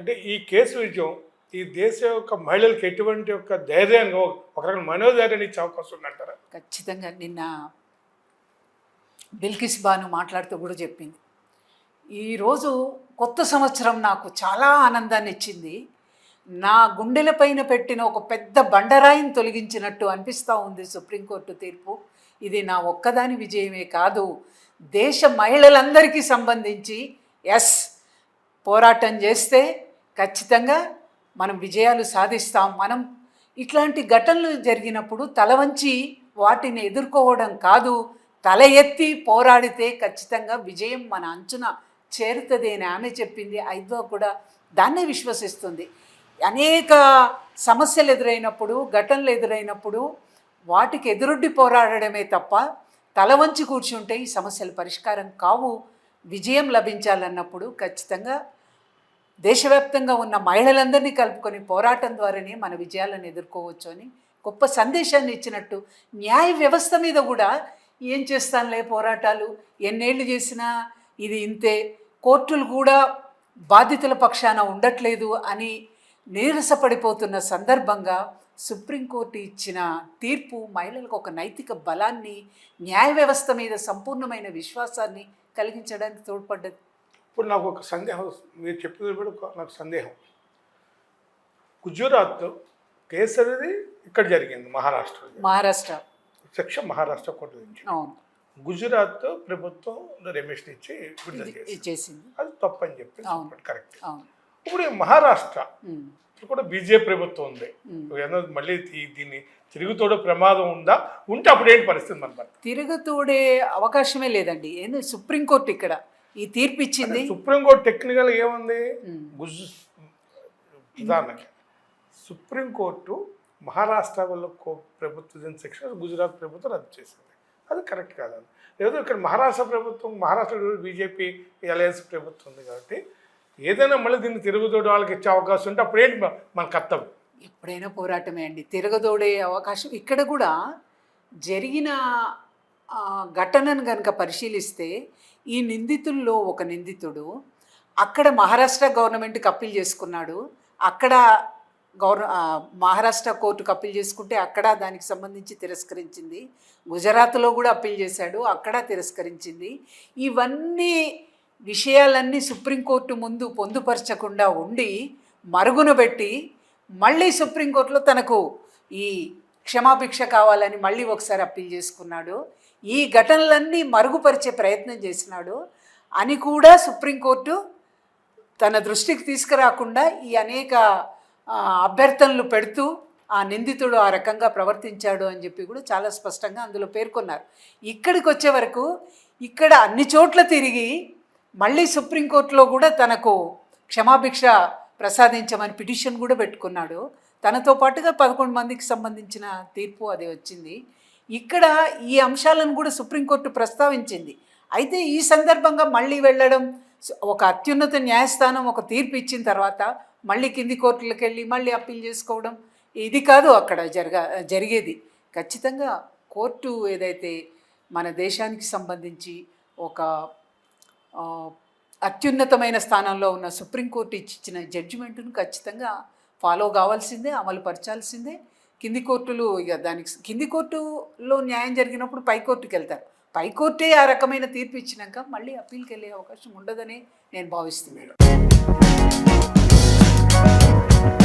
అంటే ఈ కేసు విజయం ఈ దేశ యొక్క మహిళలకు ఎటువంటి యొక్క ధైర్యాన్ని ఒక రకం మనోధైర్యాన్ని ఇచ్చే అవకాశం ఉందంటారా? ఖచ్చితంగా నిన్న బిల్కిస్ బాను మాట్లాడుతూ కూడా చెప్పింది. ఈరోజు కొత్త సంవత్సరం నాకు చాలా ఆనందాన్ని ఇచ్చింది. నా గుండెలపైన పెట్టిన ఒక పెద్ద బండరాయిని తొలగించినట్టు అనిపిస్తూ ఉంది సుప్రీంకోర్టు తీర్పు. ఇది నా ఒక్కదాని విజయమే కాదు. దేశ మహిళలందరికీ సంబంధించి ఎస్ పోరాటం చేస్తే ఖచ్చితంగా మనం విజయాలు సాధిస్తాం. మనం ఇట్లాంటి ఘటనలు జరిగినప్పుడు తల వంచి వాటిని ఎదుర్కోవడం కాదు. తల ఎత్తి పోరాడితే ఖచ్చితంగా విజయం మన అంచున చేరుతుంది అని ఆమె చెప్పింది. ఐదో కూడా దాన్నే విశ్వసిస్తుంది. అనేక సమస్యలు ఎదురైనప్పుడు ఘటనలు ఎదురైనప్పుడు వాటికి ఎదురొడ్డి పోరాడడమే తప్ప తల వంచి కూర్చుంటే ఈ సమస్యలు పరిష్కారం కావు. విజయం లభించాలన్నప్పుడు ఖచ్చితంగా దేశవ్యాప్తంగా ఉన్న మహిళలందరినీ కలుపుకొని పోరాటం ద్వారానే మన విజయాలను ఎదుర్కోవచ్చు అని గొప్ప సందేశాన్ని ఇచ్చినట్టు న్యాయ వ్యవస్థ మీద కూడా ఏం చేస్తానులే పోరాటాలు? ఎన్నేళ్ళు చేసినా ఇది ఇంతే. కోర్టులు కూడా బాధితుల పక్షాన ఉండట్లేదు అని నీరసపడిపోతున్న సందర్భంగా సుప్రీంకోర్టు ఇచ్చిన తీర్పు మహిళలకు ఒక నైతిక బలాన్ని న్యాయ వ్యవస్థ మీద సంపూర్ణమైన విశ్వాసాన్ని కలిగించడానికి తోడ్పడ్డది. ఇప్పుడు నాకు ఒక సందేహం మీరు చెప్పినది కూడా నాకు సందేహం. గుజరాత్ కేసు అనేది ఇక్కడ జరిగింది మహారాష్ట్ర మహారాష్ట్ర. శిక్ష మహారాష్ట్ర కోర్టు నుంచి. గుజరాత్ ప్రభుత్వం రమేష్ ఇచ్చి విడుదల చేసింది. అది తప్పని చెప్పి. కరెక్ట్. ఇప్పుడు మహారాష్ట్ర కూడా బీజేపీ ప్రభుత్వం ఉంది. మళ్ళీ దీన్ని తిరుగుతోడు ప్రమాదం ఉందా? ఉంటే అప్పుడు ఏంటి పరిస్థితి మన? తిరగతోడే అవకాశమే లేదండి. ఏంది సుప్రీంకోర్టు ఇక్కడ. ఈ తీర్పు ఇచ్చింది సుప్రీంకోర్టు టెక్నికల్ ఏముంది? గుజ్ ఉదాహరణకి సుప్రీంకోర్టు మహారాష్ట్ర కో- ప్రభుత్వం శిక్ష గుజరాత్ ప్రభుత్వం రద్దు చేసింది. అది కరెక్ట్ కాదు లేదు ఇక్కడ మహారాష్ట్ర ప్రభుత్వం మహారాష్ట్ర బీజేపీ అలయన్స్ ప్రభుత్వం ఉంది కాబట్టి ఏదైనా మళ్ళీ దీన్ని తిరుగుతోడు వాళ్ళకి ఇచ్చే అవకాశం ఉంటే అప్పుడు ఏంటి మన- కర్తవ్యం? ఎప్పుడైనా పోరాటమే అండి. తిరగదోడే అవకాశం. ఇక్కడ కూడా జరిగిన ఘటనను కనుక పరిశీలిస్తే ఈ నిందితుల్లో ఒక నిందితుడు అక్కడ మహారాష్ట్ర గవర్నమెంట్కి అప్పీల్ చేసుకున్నాడు. అక్కడ గవర్న మహారాష్ట్ర కోర్టుకు అప్పీల్ చేసుకుంటే అక్కడ దానికి సంబంధించి తిరస్కరించింది. గుజరాత్లో కూడా అప్పీల్ చేశాడు. అక్కడ తిరస్కరించింది. ఇవన్నీ విషయాలన్నీ సుప్రీంకోర్టు ముందు పొందుపరచకుండా ఉండి మరుగున పెట్టి మళ్ళీ సుప్రీంకోర్టులో తనకు ఈ క్షమాభిక్ష కావాలని మళ్ళీ ఒకసారి అప్పీల్ చేసుకున్నాడు. ఈ ఘటనలన్నీ మరుగుపరిచే ప్రయత్నం చేసినాడు. అని కూడా సుప్రీంకోర్టు తన దృష్టికి తీసుకురాకుండా ఈ అనేక అభ్యర్థనలు పెడుతూ ఆ నిందితుడు ఆ రకంగా ప్రవర్తించాడు అని చెప్పి కూడా చాలా స్పష్టంగా అందులో పేర్కొన్నారు. ఇక్కడికి వచ్చే వరకు ఇక్కడ అన్ని చోట్ల తిరిగి మళ్ళీ సుప్రీంకోర్టులో కూడా తనకు క్షమాభిక్ష ప్రసాదించమని పిటిషన్ కూడా పెట్టుకున్నాడు. తనతో పాటుగా పదకొండు మందికి సంబంధించిన తీర్పు అది వచ్చింది. ఇక్కడ ఈ అంశాలను కూడా సుప్రీంకోర్టు ప్రస్తావించింది. అయితే ఈ సందర్భంగా మళ్ళీ వెళ్ళడం ఒక అత్యున్నత న్యాయస్థానం ఒక తీర్పు ఇచ్చిన తర్వాత మళ్ళీ కింది కోర్టులకు వెళ్ళి మళ్ళీ అప్పీల్ చేసుకోవడం ఇది కాదు అక్కడ జరగ జరిగేది. ఖచ్చితంగా కోర్టు ఏదైతే మన దేశానికి సంబంధించి ఒక అత్యున్నతమైన స్థానంలో ఉన్న సుప్రీంకోర్టు ఇచ్చిన జడ్జిమెంట్ను ఖచ్చితంగా ఫాలో కావాల్సిందే అమలు పరచాల్సిందే. కింది కోర్టులు ఇక దానికి కింది కోర్టులో న్యాయం జరిగినప్పుడు పై కోర్టుకి వెళ్తారు. పై కోర్టే ఆ రకమైన తీర్పు ఇచ్చినాక మళ్ళీ అప్పీల్కి వెళ్ళే అవకాశం ఉండదని నేను భావిస్తున్నాను.